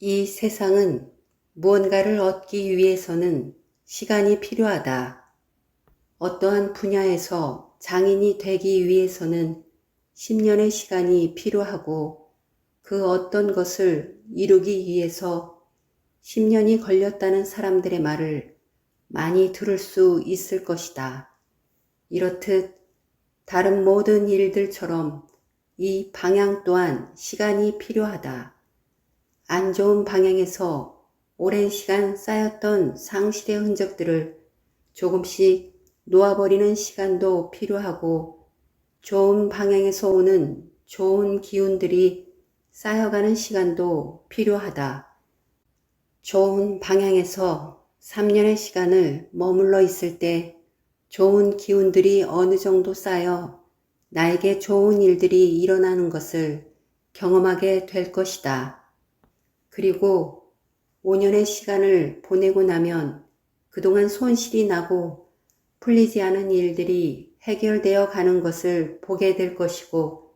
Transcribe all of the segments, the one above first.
이 세상은 무언가를 얻기 위해서는 시간이 필요하다. 어떠한 분야에서 장인이 되기 위해서는 10년의 시간이 필요하고 그 어떤 것을 이루기 위해서 10년이 걸렸다는 사람들의 말을 많이 들을 수 있을 것이다. 이렇듯 다른 모든 일들처럼 이 방향 또한 시간이 필요하다. 안 좋은 방향에서 오랜 시간 쌓였던 상실의 흔적들을 조금씩 놓아버리는 시간도 필요하고 좋은 방향에서 오는 좋은 기운들이 쌓여가는 시간도 필요하다. 좋은 방향에서 3년의 시간을 머물러 있을 때 좋은 기운들이 어느 정도 쌓여 나에게 좋은 일들이 일어나는 것을 경험하게 될 것이다. 그리고 5년의 시간을 보내고 나면 그동안 손실이 나고 풀리지 않은 일들이 해결되어 가는 것을 보게 될 것이고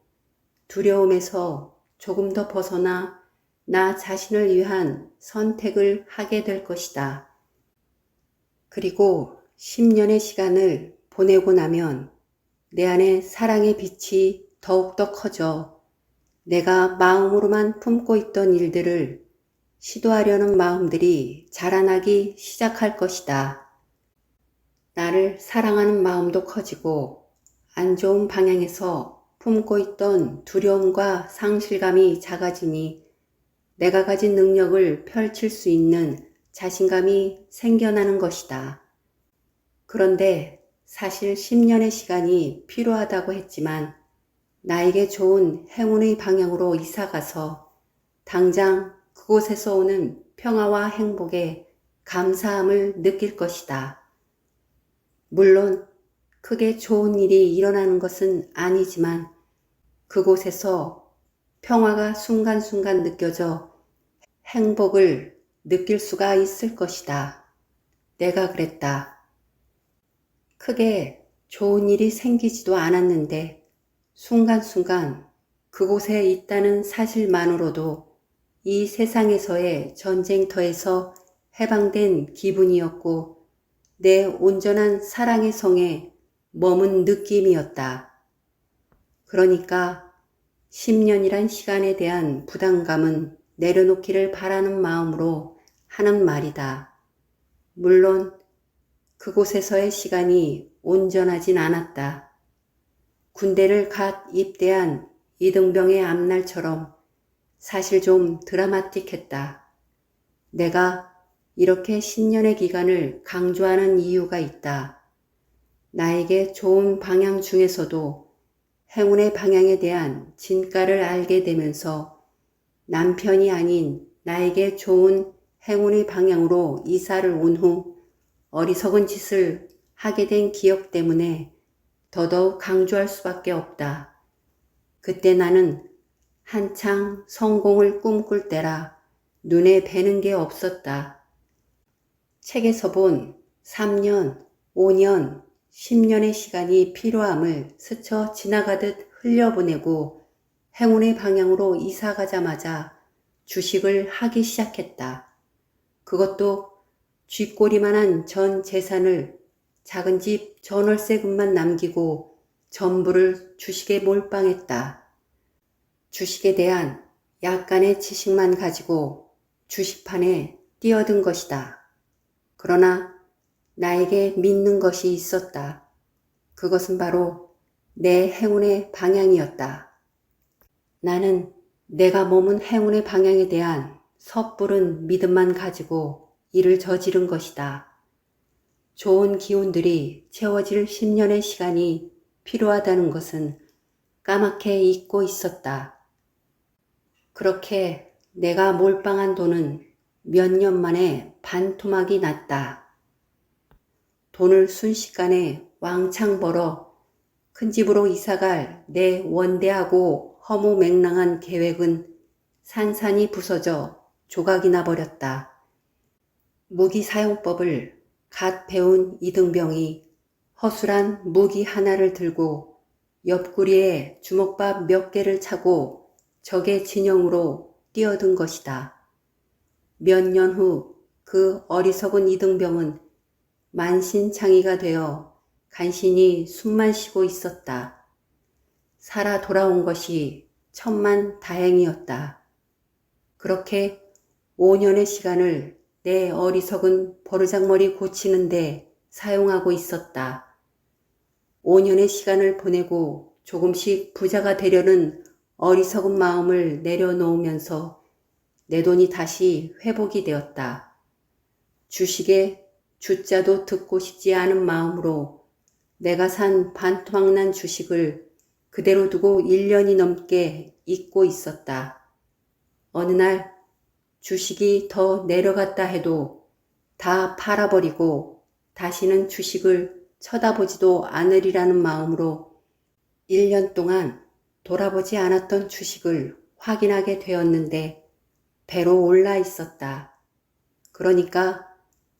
두려움에서 조금 더 벗어나 나 자신을 위한 선택을 하게 될 것이다. 그리고 10년의 시간을 보내고 나면 내 안에 사랑의 빛이 더욱더 커져 내가 마음으로만 품고 있던 일들을 시도하려는 마음들이 자라나기 시작할 것이다. 나를 사랑하는 마음도 커지고 안 좋은 방향에서 품고 있던 두려움과 상실감이 작아지니 내가 가진 능력을 펼칠 수 있는 자신감이 생겨나는 것이다. 그런데 사실 10년의 시간이 필요하다고 했지만 나에게 좋은 행운의 방향으로 이사가서 당장 그곳에서 오는 평화와 행복에 감사함을 느낄 것이다. 물론 크게 좋은 일이 일어나는 것은 아니지만 그곳에서 평화가 순간순간 느껴져 행복을 느낄 수가 있을 것이다. 내가 그랬다. 크게 좋은 일이 생기지도 않았는데 순간순간 그곳에 있다는 사실만으로도 이 세상에서의 전쟁터에서 해방된 기분이었고 내 온전한 사랑의 성에 머문 느낌이었다. 그러니까 10년이란 시간에 대한 부담감은 내려놓기를 바라는 마음으로 하는 말이다. 물론 그곳에서의 시간이 온전하진 않았다. 군대를 갓 입대한 이등병의 앞날처럼 사실 좀 드라마틱했다. 내가 이렇게 10년의 기간을 강조하는 이유가 있다. 나에게 좋은 방향 중에서도 행운의 방향에 대한 진가를 알게 되면서 남편이 아닌 나에게 좋은 행운의 방향으로 이사를 온 후 어리석은 짓을 하게 된 기억 때문에 더더욱 강조할 수밖에 없다. 그때 나는 한창 성공을 꿈꿀 때라 눈에 뵈는 게 없었다. 책에서 본 3년, 5년, 10년의 시간이 필요함을 스쳐 지나가듯 흘려보내고 행운의 방향으로 이사 가자마자 주식을 하기 시작했다. 그것도 쥐꼬리만한 전 재산을 작은 집 전월세금만 남기고 전부를 주식에 몰빵했다. 주식에 대한 약간의 지식만 가지고 주식판에 뛰어든 것이다. 그러나 나에게 믿는 것이 있었다. 그것은 바로 내 행운의 방향이었다. 나는 내가 머문 행운의 방향에 대한 섣부른 믿음만 가지고 일을 저지른 것이다. 좋은 기운들이 채워질 10년의 시간이 필요하다는 것은 까맣게 잊고 있었다. 그렇게 내가 몰빵한 돈은 몇 년 만에 반토막이 났다. 돈을 순식간에 왕창 벌어 큰 집으로 이사갈 내 원대하고 허무맹랑한 계획은 산산이 부서져 조각이 나 버렸다. 무기 사용법을 갓 배운 이등병이 허술한 무기 하나를 들고 옆구리에 주먹밥 몇 개를 차고 적의 진영으로 뛰어든 것이다. 몇 년 후 그 어리석은 이등병은 만신창이가 되어 간신히 숨만 쉬고 있었다. 살아 돌아온 것이 천만 다행이었다. 그렇게 5년의 시간을 내 어리석은 버르장머리 고치는데 사용하고 있었다. 5년의 시간을 보내고 조금씩 부자가 되려는 어리석은 마음을 내려놓으면서 내 돈이 다시 회복이 되었다. 주식에 주자도 듣고 싶지 않은 마음으로 내가 산 반토막난 주식을 그대로 두고 1년이 넘게 잊고 있었다. 어느 날 주식이 더 내려갔다 해도 다 팔아버리고 다시는 주식을 쳐다보지도 않으리라는 마음으로 1년 동안 돌아보지 않았던 주식을 확인하게 되었는데 배로 올라 있었다. 그러니까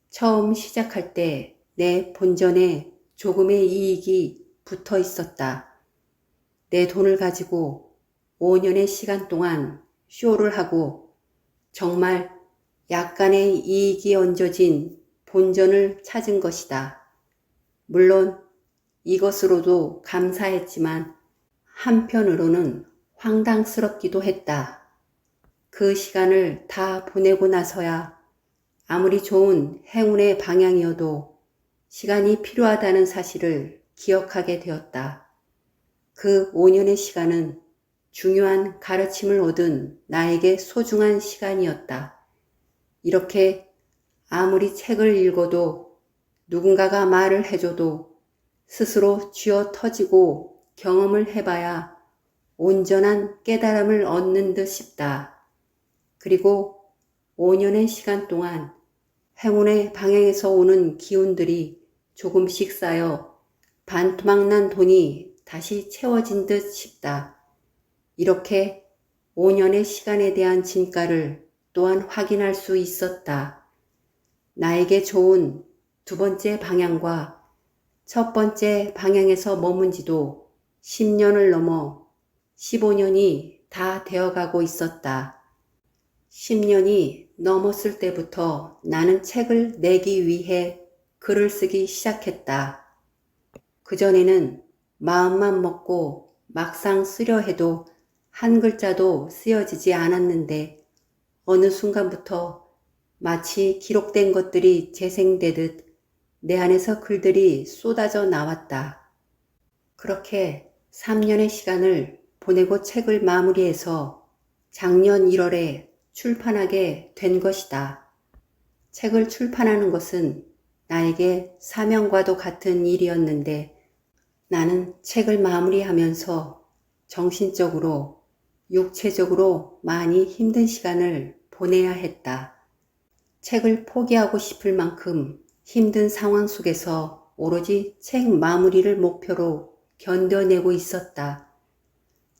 처음 시작할 때 내 본전에 조금의 이익이 붙어 있었다. 내 돈을 가지고 5년의 시간 동안 쇼를 하고 정말 약간의 이익이 얹어진 본전을 찾은 것이다. 물론 이것으로도 감사했지만 한편으로는 황당스럽기도 했다. 그 시간을 다 보내고 나서야 아무리 좋은 행운의 방향이어도 시간이 필요하다는 사실을 기억하게 되었다. 그 5년의 시간은 중요한 가르침을 얻은 나에게 소중한 시간이었다. 이렇게 아무리 책을 읽어도 누군가가 말을 해줘도 스스로 쥐어 터지고 경험을 해봐야 온전한 깨달음을 얻는 듯 싶다. 그리고 5년의 시간 동안 행운의 방향에서 오는 기운들이 조금씩 쌓여 반토막난 돈이 다시 채워진 듯 싶다. 이렇게 5년의 시간에 대한 진가를 또한 확인할 수 있었다. 나에게 좋은 두 번째 방향과 첫 번째 방향에서 머문 지도 10년을 넘어 15년이 다 되어가고 있었다. 10년이 넘었을 때부터 나는 책을 내기 위해 글을 쓰기 시작했다. 그전에는 마음만 먹고 막상 쓰려 해도 한 글자도 쓰여지지 않았는데 어느 순간부터 마치 기록된 것들이 재생되듯 내 안에서 글들이 쏟아져 나왔다. 그렇게 3년의 시간을 보내고 책을 마무리해서 작년 1월에 출판하게 된 것이다. 책을 출판하는 것은 나에게 사명과도 같은 일이었는데 나는 책을 마무리하면서 정신적으로, 육체적으로 많이 힘든 시간을 보내야 했다. 책을 포기하고 싶을 만큼 힘든 상황 속에서 오로지 책 마무리를 목표로 견뎌내고 있었다.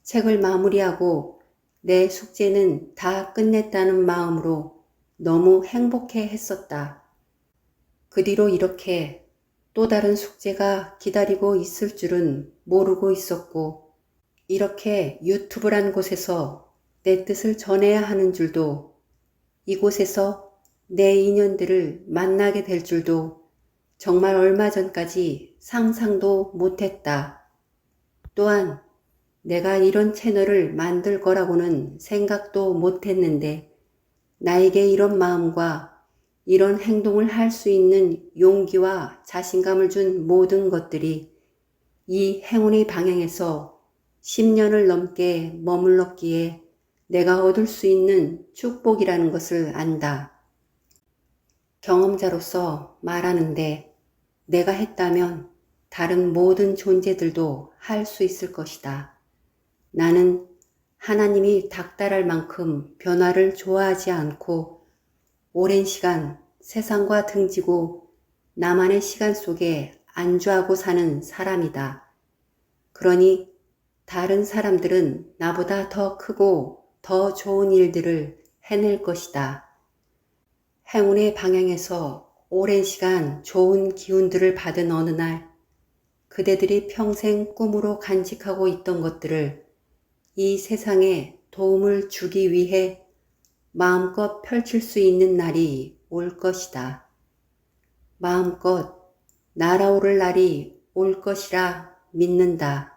책을 마무리하고 내 숙제는 다 끝냈다는 마음으로 너무 행복해 했었다. 그 뒤로 이렇게 또 다른 숙제가 기다리고 있을 줄은 모르고 있었고, 이렇게 유튜브란 곳에서 내 뜻을 전해야 하는 줄도, 이곳에서 내 인연들을 만나게 될 줄도 정말 얼마 전까지 상상도 못했다. 또한 내가 이런 채널을 만들 거라고는 생각도 못 했는데 나에게 이런 마음과 이런 행동을 할 수 있는 용기와 자신감을 준 모든 것들이 이 행운의 방향에서 10년을 넘게 머물렀기에 내가 얻을 수 있는 축복이라는 것을 안다. 경험자로서 말하는데 내가 했다면 다른 모든 존재들도 할 수 있을 것이다. 나는 하나님이 닥달할 만큼 변화를 좋아하지 않고 오랜 시간 세상과 등지고 나만의 시간 속에 안주하고 사는 사람이다. 그러니 다른 사람들은 나보다 더 크고 더 좋은 일들을 해낼 것이다. 행운의 방향에서 오랜 시간 좋은 기운들을 받은 어느 날 그대들이 평생 꿈으로 간직하고 있던 것들을 이 세상에 도움을 주기 위해 마음껏 펼칠 수 있는 날이 올 것이다. 마음껏 날아오를 날이 올 것이라 믿는다.